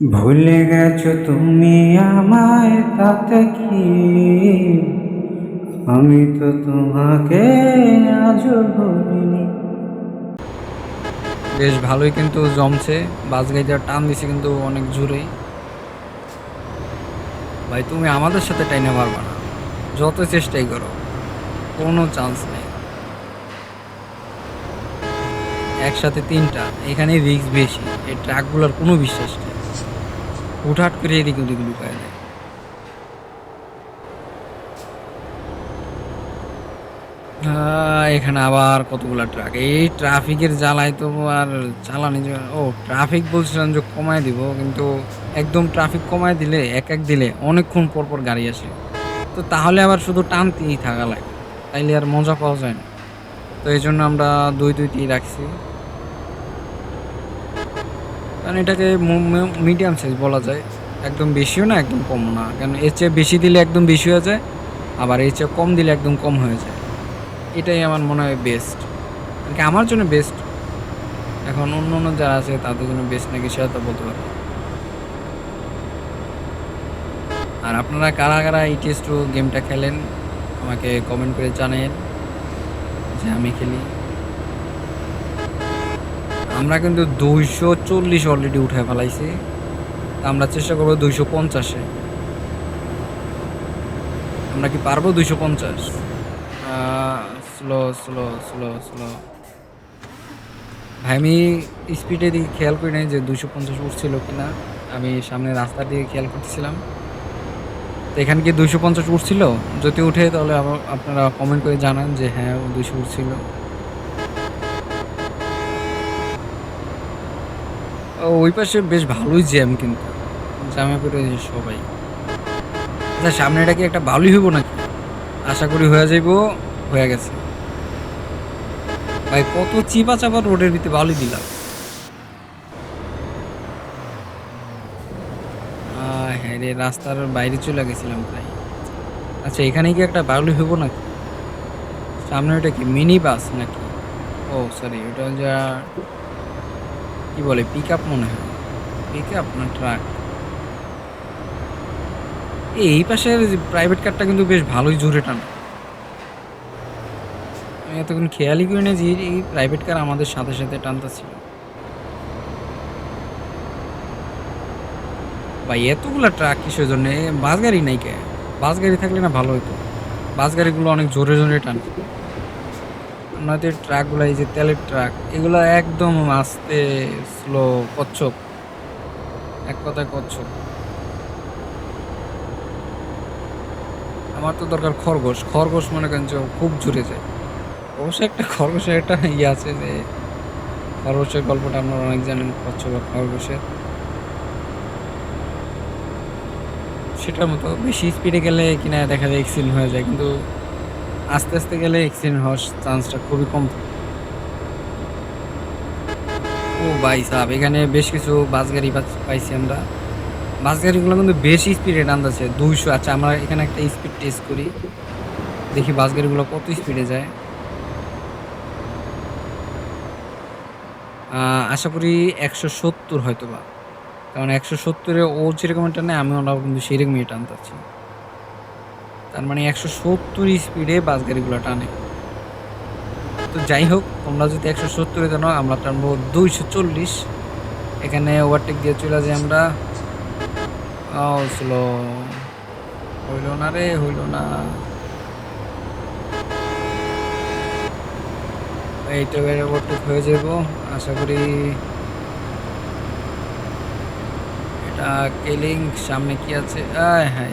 ভুলে গেছো তুমি আমায় তাতে কি? আমি তো তোমাকে আজও ভুলিনি। বেশ ভালোই কিন্তু জমছে বাস গাড়িটা টান দিছে কিন্তু অনেক জোরেই। ভাই, তুমি আমাদের সাথে টাইনে পারবা না। যত চেষ্টাই করো, কোনো চান্স নেই। একসাথে তিনটা এখানে রিস্ক বেশি। এই ট্রাকগুলোর কোনো বিশ্বাস নেই। হুটহাট করে এদিক ওদিক লুকায় দেয়। এখানে আবার কতগুলা ট্রাক এই ট্রাফিকের জ্বালায় তো আর চালানি ও ট্রাফিক বলছিলাম যে কমায় দিব, কিন্তু একদম ট্রাফিক কমায় দিলে, এক এক দিলে অনেকক্ষণ পর পর গাড়ি আসে। তো তাহলে আবার শুধু টানতেই থাকা লাগে, তাইলে আর মজা পাওয়া যায় না। তো এই জন্য আমরা দুই দুইটি রাখছি। কারণ এটাকে মিডিয়াম সাইজ বলা যায়। একদম বেশিও না, একদম কম না। কারণ এর চেয়ে বেশি দিলে একদম বেশি হয়ে যায়, আবার এর চেয়ে কম দিলে একদম কম হয়ে যায়। এটাই আমার মনে হয় বেস্ট আর কি, আমার জন্য বেস্ট এখন অন্য অন্য যারা আছে, তাদের জন্য বেস্ট নাকি সেটা তো বলতে পারব আর আপনারা কারা কারা এই টেস্ট গেমটা খেলেন, আমাকে কমেন্ট করে জানেন যে আমি খেলি। আমরা কিন্তু দুইশো চল্লিশ অলরেডি উঠে ফেলাইছি। আমরা চেষ্টা করব দুইশো পঞ্চাশে। আমরা কি পারব দুইশো পঞ্চাশ? স্লো স্লো স্লো স্লো ভাই, আমি স্পিডের দিকে খেয়াল করি নাই যে দুশো পঞ্চাশ উঠছিল কিনা। আমি সামনে রাস্তার দিকে খেয়াল করতেছিলাম। তো এখানে কি দুইশো পঞ্চাশ উঠছিল? যদি উঠে তাহলে আপনারা কমেন্ট করে জানান যে হ্যাঁ দুশো উঠছিল। ওই পাশে বেশ ভালোই জ্যাম কিন্তু। জ্যামে পড়ে সবাই। আচ্ছা সামনে এটা কি একটা ভালোই হইব নাকি? আশা করি হয়ে যাইব, হয়ে গেছে। ভাই, কত চিপা চাপা রোডের ভিতরে ভালোই দিলাম। হ্যাঁ রে, রাস্তার বাইরে চলে গেছিলাম প্রায় আচ্ছা এখানে কি একটা বাউলি হইব নাকি? সামনে ওটা কি, মিনি বাস নাকি? ও সরি ওটা যা কি বলে পিক আপ মনে হয়। পিক আপ না ট্রাক এই পাশের প্রাইভেট কারটা কিন্তু বেশ ভালোই জোরে টানে। আমি এতক্ষণ খেয়ালই করি না যে এই প্রাইভেট কার আমাদের সাথে সাথে টানতেছিল। ভাই, এতগুলা ট্রাক কিসের জন্য? বাস গাড়ি নাই কে? বাস গাড়ি থাকলে না ভালো হতো বাস গাড়িগুলো অনেক জোরে জোরে টানে। নয়তো ট্রাকগুলো, এই যে তেলের ট্রাক, এগুলো একদম আস্তে স্লো কচ্ছপ। এক কথায় কচ্ছপ। আমার তো দরকার খরগোশ। খরগোশ মনে করেন যে খুব জুড়ে যায়। অবশ্যই একটা খরগোশের একটা ইয়ে আছে যে, খরগোশের গল্পটা আপনারা অনেক জানেন, কচ্ছপ খরগোশের। সেটার মতো বেশি স্পিডে গেলে কিনা দেখা যায় এক্সিডেন্ট হয়ে যায়, কিন্তু আস্তে আস্তে গেলে অ্যাক্সিডেন্ট হওয়ার চান্সটা খুবই কম ও ভাই সাহেব, এখানে বেশ কিছু বাস গাড়ি পাইছি আমরা। বাস গাড়িগুলো কিন্তু বেশি স্পিডে টানতেছে, দুইশো। আচ্ছা আমরা এখানে একটা স্পিড টেস্ট করি। দেখি বাস গাড়িগুলো কত স্পিডে যায়। আশা করি একশো সত্তর হয়তো বা কারণ একশো সত্তরে ও যেরকম টানে আমি ওরাও কিন্তু সেরকমই টানতেছি তার মানে একশো সত্তর স্পিডে বাস গাড়িগুলো টানে। তো যাই হোক, তোমরা যদি একশো সত্তরে জানো, আমরা টানবো দুইশো চল্লিশ। এখানে ওভারটেক দিয়ে চলে যাই আমরা। হইল না রে, হইল না। এইটা ওভারটেক হয়ে যাব, আশা করি এটা কেলিং সামনে কি আছে? হ্যাঁ হ্যাঁ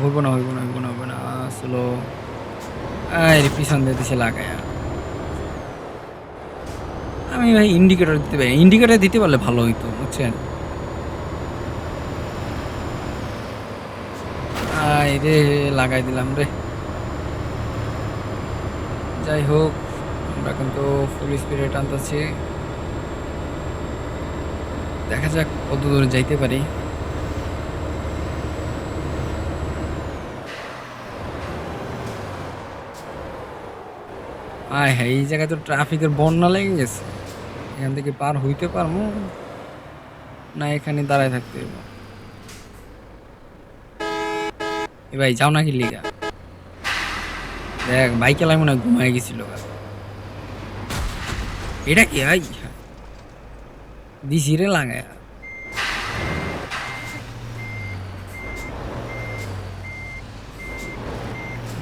হইব না হইব না হইব না হইব না। স্লো আয় রে পিছন দিয়ে দিছে লাগায়া। আমি ভাই ইন্ডিকেটর দিতে পারি ইন্ডিকেটর দিতে পারলে ভালো হইতো, বুঝছেন? আয় রে, লাগাই দিলাম রে। যাই হোক, আমরা কিন্তু ফুল স্পিডে টানতেছি। দেখা যাক কত দূরে যাইতে পারি। আয় হ্যাঁ এই জায়গায় তো ট্রাফিকের বন্যা লেগে গেছে। এখান থেকে পার হইতে পারব না, এখানে দাঁড়ায় থাকতে হইব। এ ভাই, যাও নাকি লিগা? দেখ, বাইক চালাই মনে হয় ঘুমায় গেছিল এটা কি ভাই দিছি রে লাগায়।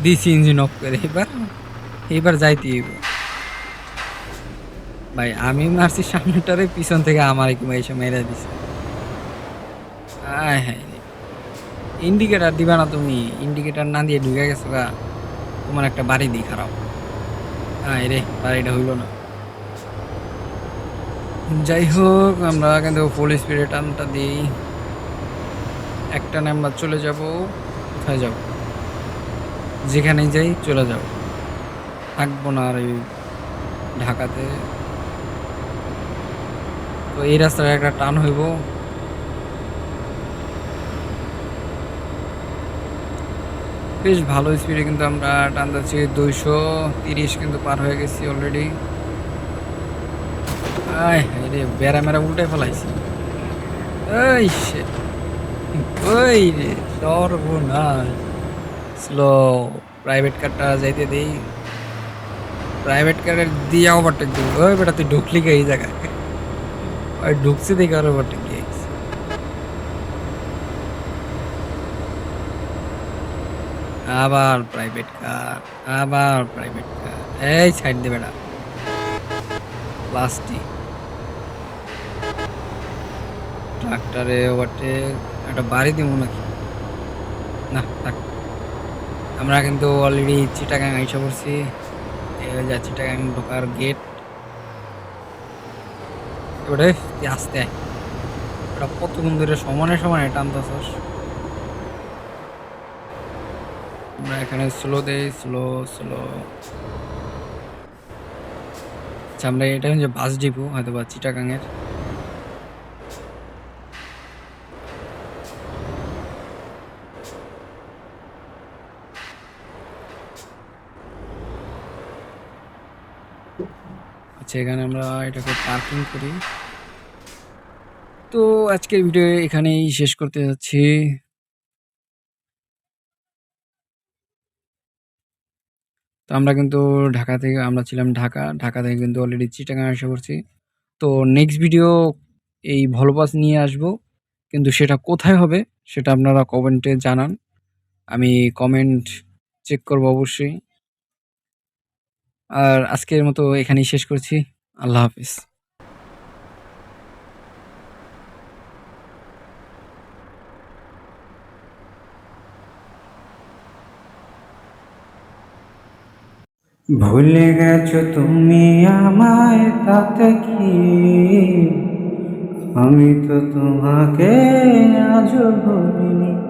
দিছি ইঞ্জিন অফ করে, এবার? এবার যাইতে হইব। ভাই আমি মারছি, সামনেটারে পিছন থেকে আমার কি এসে মেরে দিছে। আয় হ্যাঁ ইন্ডিকেটার দিবা না তুমি। ইন্ডিকেটার না দিয়ে ঢুকে গেছো গা। তোমার একটা বাড়ি দিই খারাপ। হ্যাঁ রে, বাড়িটা হইল না। যাই হোক, আমরা কিন্তু ফুল স্পিডে টানটা দিই। একটা নাম্বার চলে যাব, কোথায় যাব? যেখানে যাই, চলে যাব। থাকব না আর এই ঢাকাতে। তো এই রাস্তায় একটা টান হইব। বেশ ভালো স্পিডে কিন্তু আমরা টানতেছি দুইশো তিরিশ কিন্তু পার হয়ে গেছি অলরেডি আয় রে, বেড়া মেরা উল্টে ফেলাইছি. ওই রে, সর্বনাশ। স্লো প্রাইভেট কারটা যাইতে দেই। প্রাইভেট কারের দিয়ে ওভারটেক দিই ওই বেটা, তুই ঢুকলি কে এই জায়গায়? ওই ঢুকছে দেখে আর দিয়ে আবার প্রাইভেট কার আবার প্রাইভেট কার এই সাইড দে বেটা। প্লাস্টিক ট্রাক্টরে ওভারটেক একটা বাড়ি দিব নাকি? না আমরা কিন্তু অলরেডি চিটাগাং আইসা পড়ছি। এই যাচ্ছে যা চিটাগাং ঢোকার গেট এবারে আসতে? ওটা কতক্ষণ ধরে সমানে সমানে টানতেছস? আমরা এখানে স্লো দেই স্লো স্লো আচ্ছা আমরা এটা হচ্ছে বাস ডিপো হয়তো বা চিটাগাংয়ের আচ্ছা এখানে আমরা এটাকে পার্কিং করি। তো আজকের ভিডিও এখানেই শেষ করতে যাচ্ছি। তো আমরা কিন্তু ঢাকা থেকে, আমরা ছিলাম ঢাকা ঢাকা থেকে কিন্তু অলরেডি চিটাগাং এসে পড়ছি। তো নেক্সট ভিডিও এই ভলপাস নিয়ে আসব, কিন্তু সেটা কোথায় হবে সেটা আপনারা কমেন্টে জানান। আমি কমেন্ট চেক করব অবশ্যই। আর আজকের মতো এখানেই শেষ করছি। আল্লাহ হাফিজ। ভুলে গেছো তুমি আমায় তাতে কি? আমি তো তোমাকে আজও ভুলিনি।